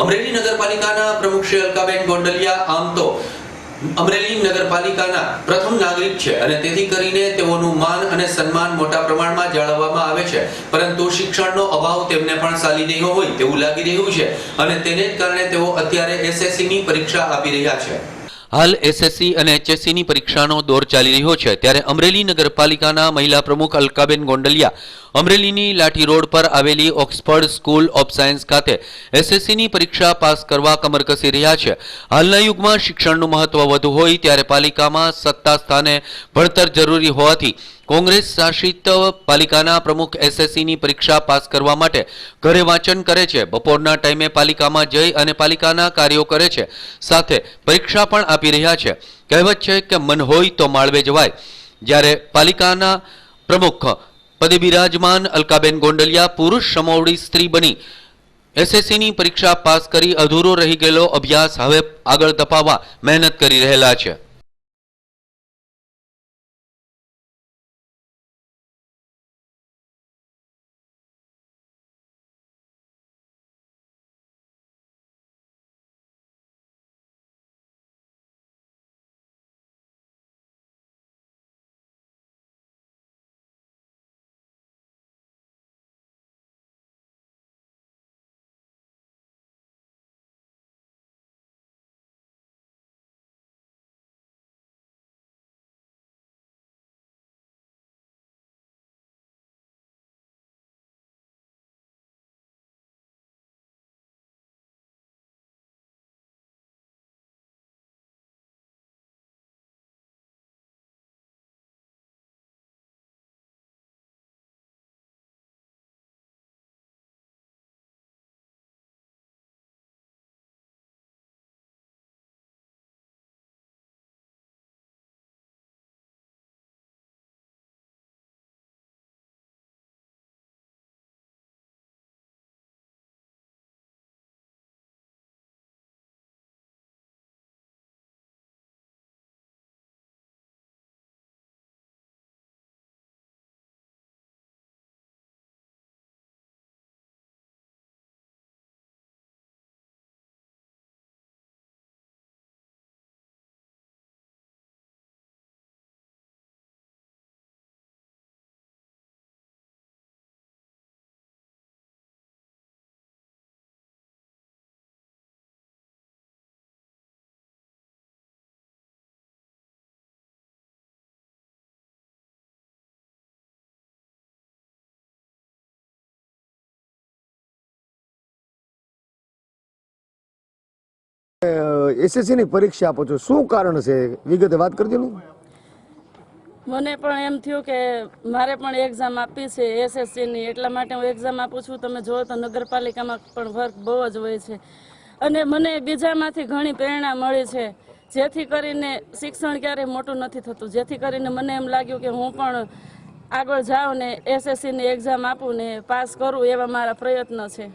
અમરેલી નગરપાલિકાના પ્રમુખ શ્રી અલકાબેન ગોંડલિયા આમ તો અમરેલી નગરપાલિકાના પ્રથમ નાગરિક છે અને તેથી કરીને તેઓનું માન અને સન્માન મોટા પ્રમાણમાં જાળવવામાં આવે છે. પરંતુ શિક્ષણનો અભાવ તેમને પણ સાલી રહ્યો હોય તેવું લાગી રહ્યું છે અને તેને જ કારણે તેઓ અત્યારે એસએસસી ની પરીક્ષા આપી રહ્યા છે. હાલ એસએસસી અને એચએસસીની પરીક્ષાનો દોર ચાલી રહ્યો છે. ત્યારે અમરેલી નગરપાલિકાના મહિલા પ્રમુખ અલકાબેન ગોંડલિયા અમરેલીની લાઠી રોડ પર આવેલી ઓક્સફર્ડ સ્કૂલ ઓફ સાયન્સ ખાતે એસએસસીની પરીક્ષા પાસ કરવા કમર કસી રહ્યા છે. હાલના યુગમાં શિક્ષણનું મહત્વ વધુ હોય ત્યારે પાલિકામાં સત્તા સ્થાને ભણતર જરૂરી હોવાથી કોંગ્રેસ શાસિત પાલિકાના પ્રમુખ એસએસસીની પરીક્ષા પાસ કરવા માટે ઘરે વાંચન કરે છે. બપોરના ટાઈમે પાલિકામાં જઈ અને પાલિકાના કાર્યો કરે છે. સાથે પરીક્ષા પણ આપી રહ્યા છે. કહેવત છે કે મન હોય તો માળવે જવાય. જ્યારે પાલિકાના પ્રમુખ પદે બિરાજમાન અલકાબેન ગોંડલિયા પુરુષ સમોવડી સ્ત્રી બની. એસએસસીની પરીક્ષા પાસ કરી અધૂરો રહી ગયેલો અભ્યાસ હવે આગળ ધપાવવા મહેનત કરી રહેલા છે. એસએસસી ની પરીક્ષા આપો છો. શું કારણ છે વિગતે વાત કરજો ને. મને પણ એમ થયું કે, મારે પણ એક્ઝામ આપી છે એસએસસીની એટલા માટે હું એક્ઝામ આપું છું. તમે જુઓ તો નગરપાલિકામાં પણ વર્ક બહુ જ હોય છે. અને મને બીજામાંથી ઘણી પ્રેરણા મળી છે. જેથી કરીને શિક્ષણ ક્યારેય મોટું નથી થતું. જેથી કરીને મને એમ લાગ્યું કે હું પણ આગળ જાઉં ને એસએસસીની એક્ઝામ આપું ને પાસ કરું એવા મારા પ્રયત્ન છે.